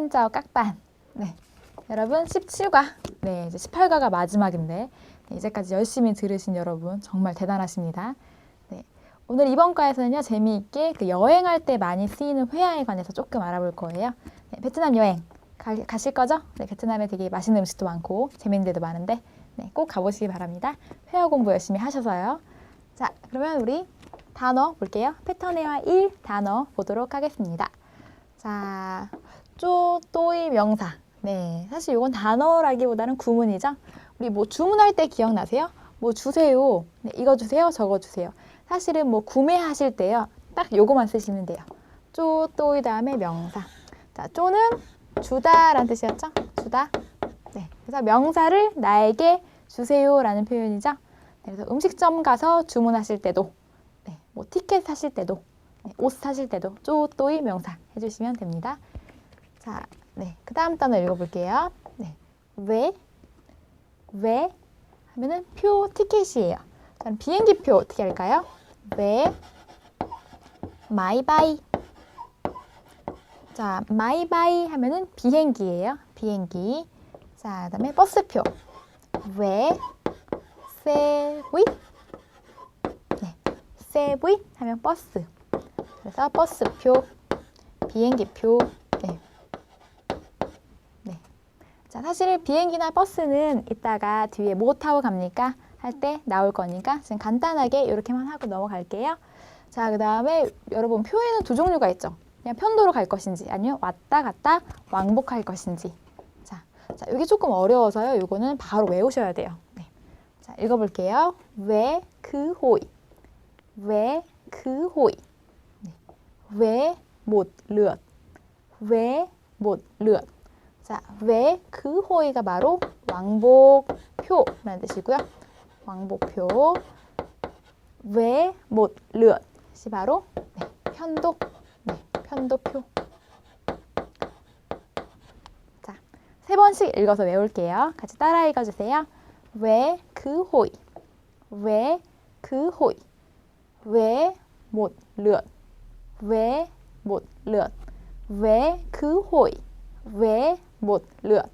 신짜오 깍반. 네. 여러분 17과 네, 이제 18과가 마지막인데 네, 이제까지 열심히 들으신 여러분 정말 대단하십니다. 네. 오늘 이번 과에서는요. 재미있게 그 여행할 때 많이 쓰이는 회화에 관해서 조금 알아볼 거예요. 네, 베트남 여행 가, 가실 거죠? 네, 베트남에 되게 맛있는 음식도 많고 재밌는 데도 많은데 네, 꼭 가보시기 바랍니다. 회화 공부 열심히 하셔서요. 자, 그러면 우리 단어 볼게요. 패턴 회화 1 단어 보도록 하겠습니다. 자, 쪼, 또이 명사. 네, 사실 이건 단어라기보다는 구문이죠. 우리 뭐 주문할 때 기억나세요? 뭐 주세요. 네, 이거 주세요. 저거 주세요. 사실은 뭐 구매하실 때요. 딱 요거만 쓰시면 돼요. 쪼, 또이 다음에 명사. 자, 쪼는 주다라는 뜻이었죠? 주다. 네, 그래서 명사를 나에게 주세요라는 표현이죠. 네, 그래서 음식점 가서 주문하실 때도, 네, 뭐 티켓 사실 때도, 네, 옷 사실 때도 쪼 또이 명사 해주시면 됩니다. 자, 네, 그 다음 단어 읽어볼게요. 네, 왜, 왜 하면은 표 티켓이에요. 그럼 비행기 표 어떻게 할까요? 왜, 마이바이. 자, 마이바이 하면은 비행기예요. 비행기. 자, 그다음에 버스표. 왜, 세브이. 네, 세브이 하면 버스. 그래서 버스표, 비행기표. 네. 네. 자, 사실 비행기나 버스는 이따가 뒤에 뭐 타고 갑니까? 할 때 나올 거니까 지금 간단하게 이렇게만 하고 넘어갈게요. 자, 그 다음에 여러분 표에는 두 종류가 있죠. 그냥 편도로 갈 것인지 아니면 왔다 갔다 왕복할 것인지. 자, 자 여기 조금 어려워서요. 이거는 바로 외우셔야 돼요. 네. 자, 읽어볼게요. 왜 그 호이. 왜 그 호이. 네. 왜못 르엇. 왜못 르엇. 자, 왜 그 호이가 바로 왕복표라는 뜻이고요. 왕복표. 왜 못 르엇. 이 바로 네, 편도. 네, 편도표. 자, 세 번씩 읽어서 외울게요. 같이 따라 읽어 주세요. 왜 그 호이. 왜그 호이. 왜못 르엇. 왜못 르엇. 왜그 호이. 왜 못 르엇.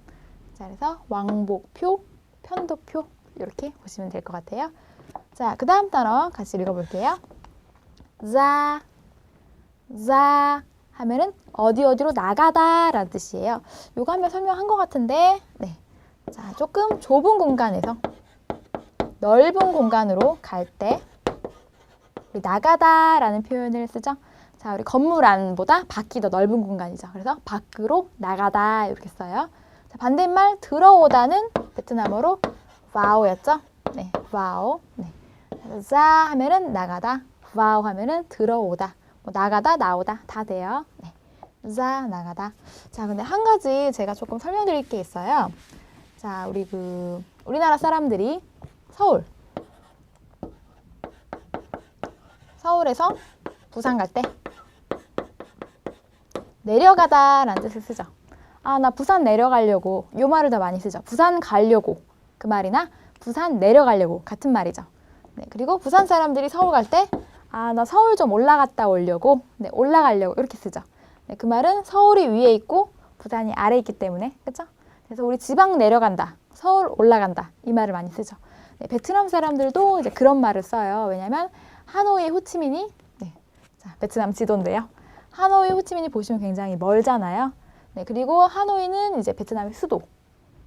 자, 그래서 왕복표, 편도표 이렇게 보시면 될 것 같아요. 자, 그 다음 단어 같이 읽어볼게요. 자, 자 하면은 어디 어디로 나가다 라는 뜻이에요. 요거 한번 설명한 것 같은데, 네. 자, 조금 좁은 공간에서 넓은 공간으로 갈 때 우리 나가다 라는 표현을 쓰죠. 자, 우리 건물 안보다 밖이 더 넓은 공간이죠. 그래서 밖으로 나가다 이렇게 써요. 자, 반대말 들어오다는 베트남어로 와오였죠. 네, 와오. 네. 자 하면은 나가다, 와우 하면은 들어오다. 뭐 나가다, 나오다 다 돼요. 네. 자 나가다. 자, 근데 한 가지 제가 조금 설명드릴 게 있어요. 자, 우리 그 우리나라 사람들이 서울 서울에서 부산 갈때 내려가다라는 뜻을 쓰죠. 아, 나 부산 내려가려고. 요 말을 더 많이 쓰죠. 부산 가려고. 그 말이나 부산 내려가려고. 같은 말이죠. 네, 그리고 부산 사람들이 서울 갈 때, 아, 나 서울 좀 올라갔다 오려고. 네, 올라가려고. 이렇게 쓰죠. 네, 그 말은 서울이 위에 있고 부산이 아래에 있기 때문에. 그죠? 그래서 우리 지방 내려간다. 서울 올라간다. 이 말을 많이 쓰죠. 네, 베트남 사람들도 이제 그런 말을 써요. 왜냐면 하노이 호치민이, 네, 자, 베트남 지도인데요. 하노이 호치민이 보시면 굉장히 멀잖아요. 네, 그리고 하노이는 이제 베트남의 수도,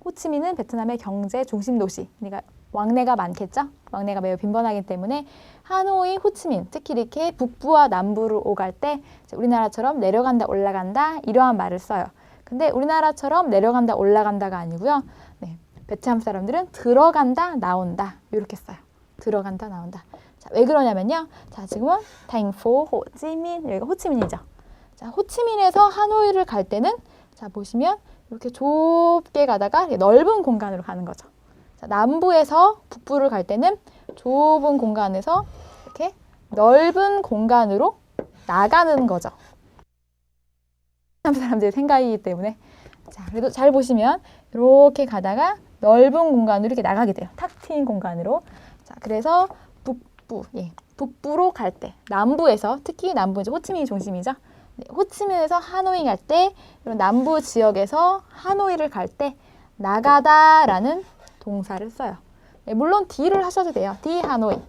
호치민은 베트남의 경제 중심 도시. 그러니까 왕래가 많겠죠? 왕래가 매우 빈번하기 때문에 하노이, 호치민, 특히 이렇게 북부와 남부를 오갈 때 우리나라처럼 내려간다, 올라간다 이러한 말을 써요. 근데 우리나라처럼 내려간다, 올라간다가 아니고요. 네, 베트남 사람들은 들어간다, 나온다 이렇게 써요. 들어간다, 나온다. 자, 왜 그러냐면요. 자, 지금은 탱포 호치민 여기가 호치민이죠. 자, 호치민에서 하노이를 갈 때는 자, 보시면 이렇게 좁게 가다가 넓은 공간으로 가는 거죠. 자, 남부에서 북부를 갈 때는 좁은 공간에서 이렇게 넓은 공간으로 나가는 거죠. 사람들의 생각이기 때문에 자, 그래도 잘 보시면 이렇게 가다가 넓은 공간으로 이렇게 나가게 돼요. 탁 트인 공간으로. 자, 그래서 북부, 예, 북부로 갈 때, 남부에서 특히 남부 이제 호치민이 중심이죠. 네, 호치민에서 하노이 갈 때, 이런 남부 지역에서 하노이를 갈 때 나가다라는 동사를 써요. 네, 물론 D를 하셔도 돼요. D 하노이.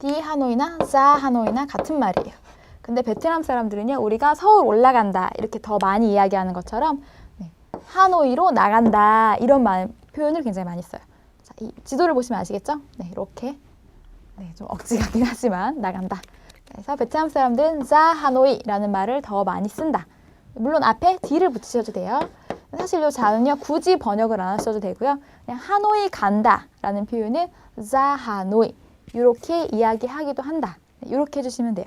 D 하노이나 자 하노이나 같은 말이에요. 근데 베트남 사람들은요, 우리가 서울 올라간다 이렇게 더 많이 이야기하는 것처럼 네, 하노이로 나간다 이런 말, 표현을 굉장히 많이 써요. 자, 이 지도를 보시면 아시겠죠? 네, 이렇게 네, 좀 억지 같긴 하지만 나간다. 그래서 베트남 사람들은 자 하노이라는 말을 더 많이 쓴다. 물론 앞에 D를 붙이셔도 돼요. 사실 이 자는요 굳이 번역을 안 하셔도 되고요. 그냥 하노이 간다라는 표현은 자 하노이 이렇게 이야기하기도 한다. 이렇게 해주시면 돼요.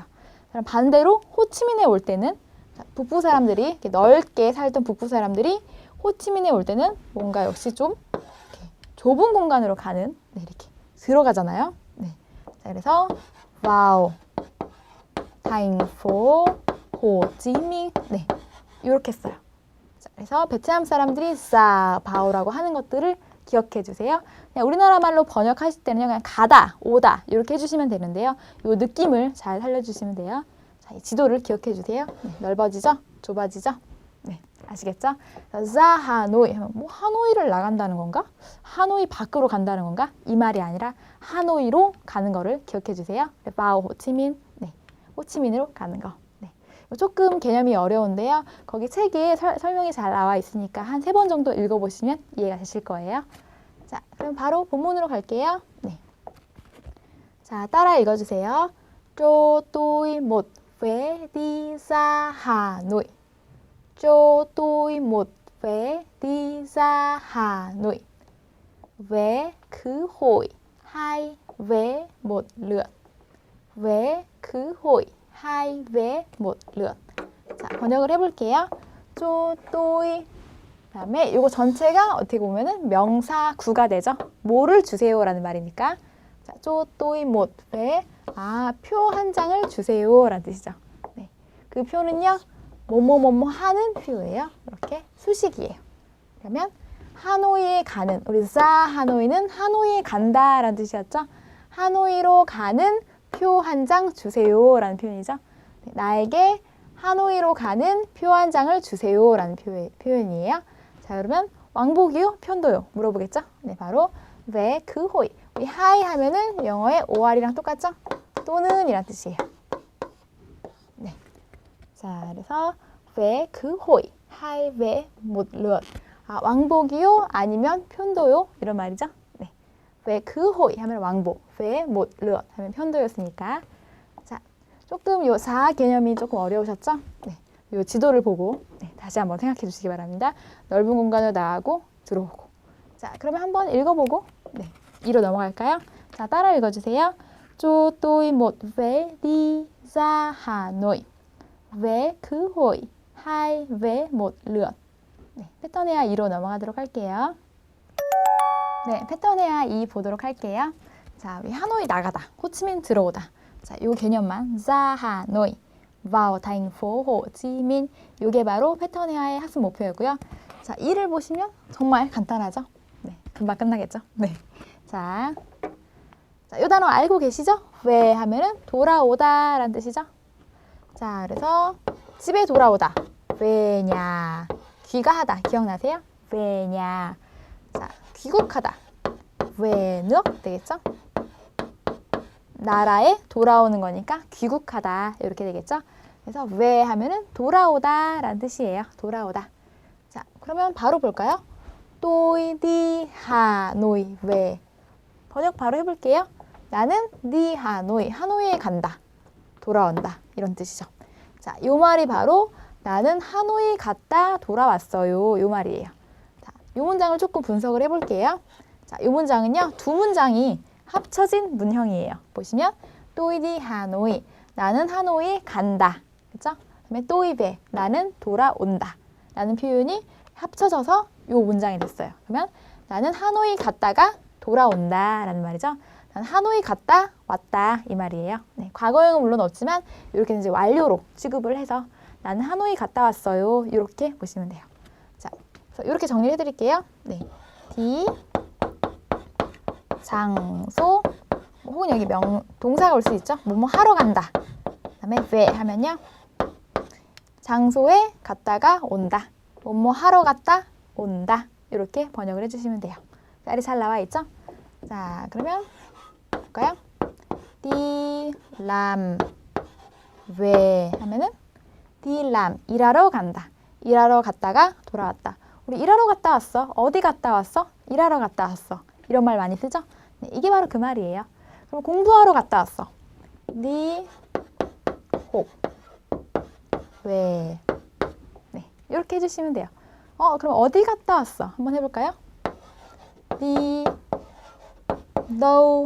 그럼 반대로 호치민에 올 때는 자, 북부 사람들이 이렇게 넓게 살던 북부 사람들이 호치민에 올 때는 뭔가 역시 좀 좁은 공간으로 가는 네, 이렇게 들어가잖아요. 네. 자, 그래서 와우, 타잉포, 호지민, 네, 이렇게 써요. 자, 그래서 베트남 사람들이 싸 바오라고 하는 것들을 기억해 주세요. 그냥 우리나라 말로 번역하실 때는 그냥 가다, 오다 이렇게 해주시면 되는데요. 이 느낌을 잘 살려주시면 돼요. 자, 이 지도를 기억해 주세요. 네, 넓어지죠? 좁아지죠? 네, 아시겠죠? 자, 하노이 뭐 하노이를 나간다는 건가? 하노이 밖으로 간다는 건가? 이 말이 아니라 하노이로 가는 거를 기억해 주세요. 네, 바오 호치민, 네, 호치민으로 가는 거. 네. 조금 개념이 어려운데요. 거기 책에 설, 설명이 잘 나와 있으니까 한 세 번 정도 읽어보시면 이해가 되실 거예요. 자, 그럼 바로 본문으로 갈게요. 네. 자, 따라 읽어주세요. Hà Nội. Cho tôi một vé đi ra Hà Nội. Vé khứ hồi hai vé một khứ hồi hai vé một lượt. 자, 번역을 해볼게요. 저 또이 그다음에 이거 전체가 어떻게 보면은 명사 구가 되죠. 뭐를 주세요라는 말이니까. 자, 저 또이 못회 아, 표 한 장을 주세요라는 뜻이죠. 네. 그 표는요. 뭐뭐뭐뭐 하는 표예요. 이렇게 수식이에요. 그러면 하노이에 가는 우리 자 하노이는 하노이에 간다라는 뜻이었죠. 하노이로 가는 표 한 장 주세요 라는 표현이죠. 네, 나에게 하노이로 가는 표 한 장을 주세요 라는 표, 표현이에요. 자, 그러면 왕복이요? 편도요? 물어보겠죠? 네, 바로 왜 그 호이. 우리 하이 하면은 영어의 OR이랑 똑같죠? 또는 이란 뜻이에요. 네. 자, 그래서 왜 그 호이. 하이 왜못 르. 아, 왕복이요? 아니면 편도요? 이런 말이죠. 네. 왜 그 호이 하면 왕복, 왜 못 르 하면 편도였으니까. 자, 조금 요 사 개념이 조금 어려우셨죠? 네. 요 지도를 보고 네, 다시 한번 생각해 주시기 바랍니다. 넓은 공간으로 나가고 들어오고. 자, 그러면 한번 읽어보고 네, 이로 넘어갈까요? 자, 따라 읽어주세요. Hà Nội. vé khứ hồi hai vé một lượt. 네, 패턴 회화 2로 넘어가도록 할게요. 네, 패턴 회화 2 보도록 할게요. 자, 우리 하노이 나가다, 호치민 들어오다. 자, 요 개념만 phố Hồ Chí Minh. 요게 바로 패턴 회화의 학습 목표이고요. 자, 2를 보시면 정말 간단하죠? 네, 금방 끝나겠죠? 네. 자, 자, 요 단어 알고 계시죠? 왜 하면은 돌아오다 라는 뜻이죠? 자, 그래서 집에 돌아오다. 왜냐? 귀가하다. 기억나세요? 왜냐? 자, 귀국하다. 왜nữa 되겠죠? 나라에 돌아오는 거니까 귀국하다 이렇게 되겠죠? 그래서 왜 하면은 돌아오다 라는 뜻이에요. 돌아오다. 자, 그러면 바로 볼까요? đi Hà Nội về. 번역 바로 해볼게요. 나는 Hà Nội, 하노이에 간다. 돌아온다. 이런 뜻이죠. 자, 요 말이 바로 나는 하노이 갔다 돌아왔어요. 요 말이에요. 자, 요 문장을 조금 분석을 해볼게요. 자, 요 문장은요, 두 문장이 합쳐진 문형이에요. 보시면, Hà Nội, 나는 하노이 간다. 그죠? 그다음에 về, 나는 돌아온다. 라는 표현이 합쳐져서 요 문장이 됐어요. 그러면 나는 하노이 갔다가 돌아온다. 라는 말이죠. 난 하노이 갔다 왔다 이 말이에요. 네, 과거형은 물론 없지만 이렇게 이제 완료로 취급을 해서 나는 하노이 갔다 왔어요. 이렇게 보시면 돼요. 자, 이렇게 정리해 드릴게요. 네, D 장소 혹은 여기 명 동사가 올 수 있죠. 뭐뭐 하러 간다. 그다음에 왜 하면요. 장소에 갔다가 온다. 뭐뭐 하러 갔다 온다. 이렇게 번역을 해주시면 돼요. 짤이 잘 나와 있죠? 자, 그러면 볼까요? làm 왜 하면은 làm 일하러 간다. 일하러 갔다가 돌아왔다. 우리 일하러 갔다 왔어. 어디 갔다 왔어? 일하러 갔다 왔어. 이런 말 많이 쓰죠? 네, 이게 바로 그 말이에요. 그럼 공부하러 갔다 왔어. đi học 왜 네, 이렇게 해주시면 돼요. 어, 그럼 어디 갔다 왔어? 한번 해볼까요? đi đâu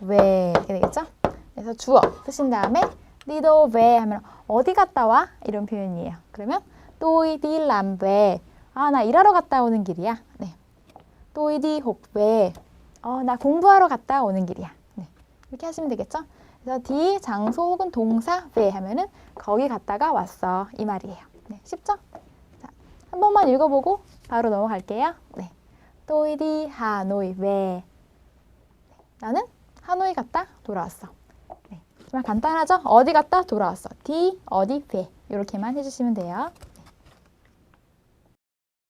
왜 이렇게 되겠죠? 그래서 주어 쓰신 다음에 đi đâu về 하면 어디 갔다 와? 이런 표현이에요. 그러면 đi làm về 아, 나 일하러 갔다 오는 길이야. 네. học về 어, 나 공부하러 갔다 오는 길이야. 네. 이렇게 하시면 되겠죠? 그래서 뒤 장소 혹은 동사 왜 하면은 거기 갔다가 왔어 이 말이에요. 네, 쉽죠? 자, 한 번만 읽어보고 바로 넘어갈게요. 네, đi Hà Nội về. 나는 하노이 갔다 돌아왔어. 네, 정말 간단하죠? 어디 갔다 돌아왔어. đi 어디 về 이렇게만 해주시면 돼요.